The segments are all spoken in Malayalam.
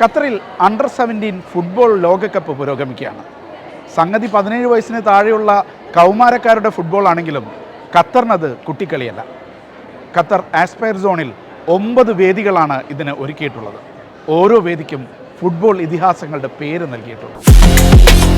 ഖത്തറിൽ അണ്ടർ സെവന്റീൻ ഫുട്ബോൾ ലോകകപ്പ് പുരോഗമിക്കുകയാണ്. സംഗതി പതിനേഴ് വയസ്സിന് താഴെയുള്ള കൗമാരക്കാരുടെ ഫുട്ബോൾ ആണെങ്കിലും ഖത്തറിനത് കുട്ടിക്കളിയല്ല. ഖത്തർ ആസ്പയർ സോണിൽ ഒമ്പത് വേദികളാണ് ഇതിന് ഒരുക്കിയിട്ടുള്ളത്. ഓരോ വേദിക്കും ഫുട്ബോൾ ഇതിഹാസങ്ങളുടെ പേര് നൽകിയിട്ടുണ്ട്.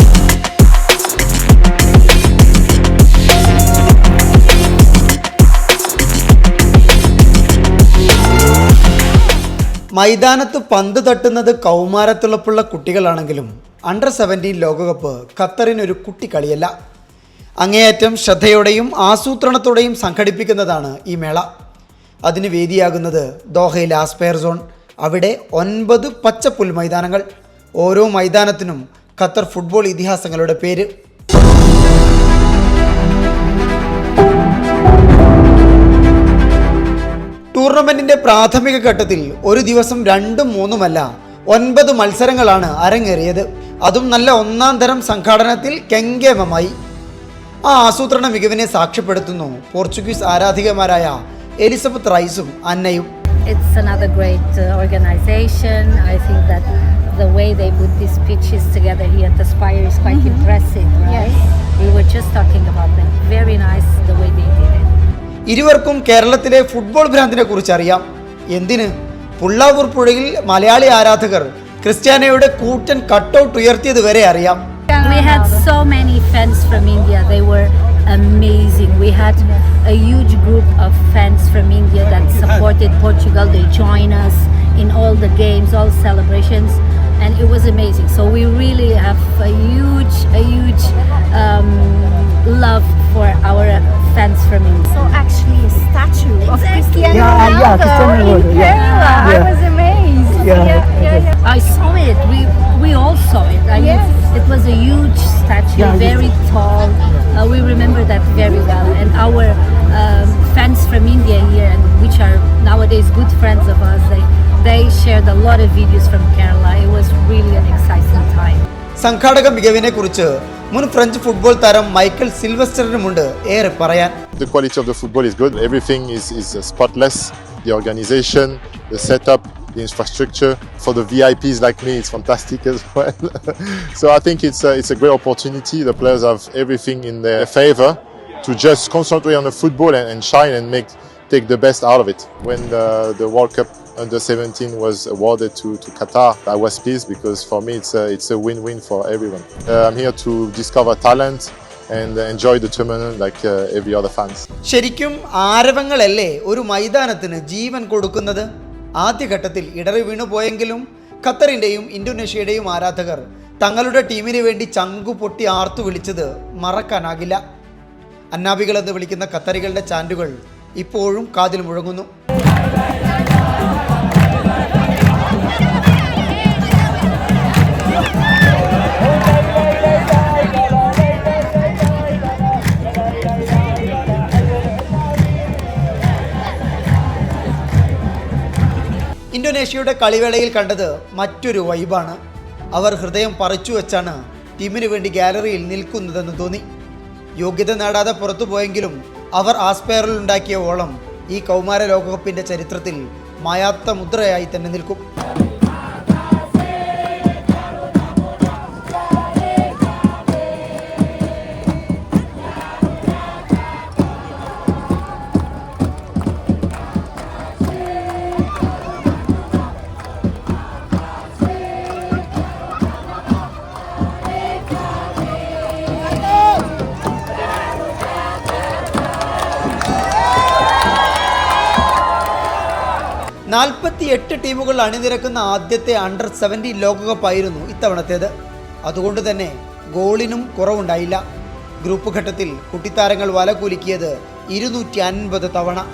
മൈതാനത്ത് പന്ത് തട്ടുന്നത് കൗമാരത്തുള്ളപ്പുള്ള കുട്ടികളാണെങ്കിലും അണ്ടർ സെവന്റീൻ ലോകകപ്പ് ഖത്തറിനൊരു കുട്ടിക്കളിയല്ല. അങ്ങേയറ്റം ശ്രദ്ധയോടെയും ആസൂത്രണത്തോടെയും സംഘടിപ്പിക്കുന്നതാണ് ഈ മേള. അതിന് വേദിയാകുന്നത് ദോഹയിലെ ആസ്പെയർ സോൺ അവിടെ ഒൻപത് പച്ചപ്പുൽ മൈതാനങ്ങൾ. ഓരോ മൈതാനത്തിനും ഖത്തർ ഫുട്ബോൾ ഇതിഹാസങ്ങളുടെ പേര്. ടൂർണമെന്റിന്റെ പ്രാഥമിക ഘട്ടത്തിൽ ഒരു ദിവസം രണ്ടും മൂന്നുമല്ല ഒൻപത് മത്സരങ്ങളാണ് അരങ്ങേറിയത് അതും നല്ല ഒന്നാം തരം സംഘാടനത്തിൽ കെങ്കേമമായി ആ ആസൂത്രണ മികവിനെ സാക്ഷ്യപ്പെടുത്തുന്നു പോർച്ചുഗീസ് ആരാധികമാരായ എലിസബത്ത് റൈസും അന്നയും It's another great uh, organization. I think that the way they put these pitches together here at the Spire is quite mm -hmm. impressive, right? Yes. We were just talking about that. Very nice the way they did. ഇരുവർക്കും കേരളത്തിലെ ഫുട്ബോൾ ഭ്രാന്തിനെ കുറിച്ച് അറിയാം എന്തിന് പുള്ളാവൂർ പുഴയിൽ മലയാളി ആരാധകർ ക്രിസ്ത്യാനോയുടെ കൂറ്റൻ കട്ടൗട്ട് ഉയർത്തിയത് വരെ അറിയാം We had so many fans from India. They were amazing. We had a huge group of fans from India that supported Portugal. They joined us in all the games, all celebrations, and it was amazing. So we really have a huge, a huge um, love fans from India. So actually a statue of Exactly. Cristiano Yeah, Ronaldo yeah, Cristiano in Ronaldo, yeah. Kerala. I Yeah. was amazed. Yeah, yeah, yeah. I saw it. We we all saw it. I Yes. mean, it was a huge statue, very tall. Uh, we remember that very well. And our um, fans from India here, and which are nowadays good friends of us, they they shared a lot of videos from Kerala. It was really an exciting time. സംഘാടക മികവിനെ കുറിച്ച് മുൻ ഫ്രഞ്ച് ഫുട്ബോൾ താരം മൈക്കൽ സിൽവസ്റ്ററിനുമുണ്ട് ഏറെ പറയാൻ The quality of the football is good. Everything is, is uh, spotless. The organization, the setup, the infrastructure. For the VIPs like me, it's fantastic as well. so I think it's a, it's a great opportunity. The players have everything in their favor to just concentrate on the football and, and shine and make take the best out of it. When the, the World Cup under 17 was awarded to, to Qatar, I was pleased because for me it's a, it's a win-win for everyone. Uh, I'm here to discover talent and enjoy the tournament like uh, every other fans. ശരിക്കും ആരവങ്ങളല്ലേ ഒരു മൈതാനത്തിന് ജീവൻ കൊടുക്കുന്നത് ആദ്യഘട്ടത്തിൽ ഇടറി വീണു പോയെങ്കിലും ഖത്തറിന്റെയും ഇന്തോനേഷ്യയുടെയും ആരാധകർ തങ്ങളുടെ ടീമിന് വേണ്ടി ചങ്കു പൊട്ടി ആർത്തു വിളിച്ചത് മറക്കാനാകില്ല അന്നാബികൾ എന്ന് വിളിക്കുന്ന ഖത്തറികളുടെ ചാൻഡുകൾ ഇപ്പോഴും കാതിൽ മുഴങ്ങുന്നു ഇന്തോനേഷ്യയുടെ കളിവേളയിൽ കണ്ടത് മറ്റൊരു വൈബാണ്. അവർ ഹൃദയം പറിച്ചു വെച്ചാണ് ടീമിന് വേണ്ടി ഗാലറിയിൽ നിൽക്കുന്നതെന്ന് തോന്നി. യോഗ്യത നേടാതെ പുറത്തു പോയെങ്കിലും അവർ ആസ്പെയറിൽ ഉണ്ടാക്കിയ ഓളം ഈ കൗമാര ലോകകപ്പിന്റെ ചരിത്രത്തിൽ മായാത്ത മുദ്രയായി തന്നെ നിൽക്കും. നാൽപ്പത്തി എട്ട് ടീമുകൾ അണിനിരക്കുന്ന ആദ്യത്തെ അണ്ടർ സെവന്റീൻ ലോകകപ്പായിരുന്നു ഇത്തവണത്തേത്. അതുകൊണ്ട് തന്നെ ഗോളിനും കുറവുണ്ടായില്ല. ഗ്രൂപ്പ് ഘട്ടത്തിൽ കുട്ടിത്താരങ്ങൾ വലകുലുക്കിയത് ഇരുന്നൂറ്റി അൻപത് തവണ.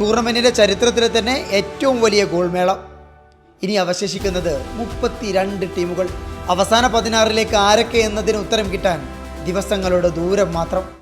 ടൂർണമെന്റിന്റെ ചരിത്രത്തിലെ തന്നെ ഏറ്റവും വലിയ ഗോൾമേള. ഇനി അവശേഷിക്കുന്നത് മുപ്പത്തിരണ്ട് ടീമുകൾ. അവസാന പതിനാറിലേക്ക് ആരൊക്കെ എന്നതിന് ഉത്തരം കിട്ടാൻ ദിവസങ്ങളുടെ ദൂരം മാത്രം.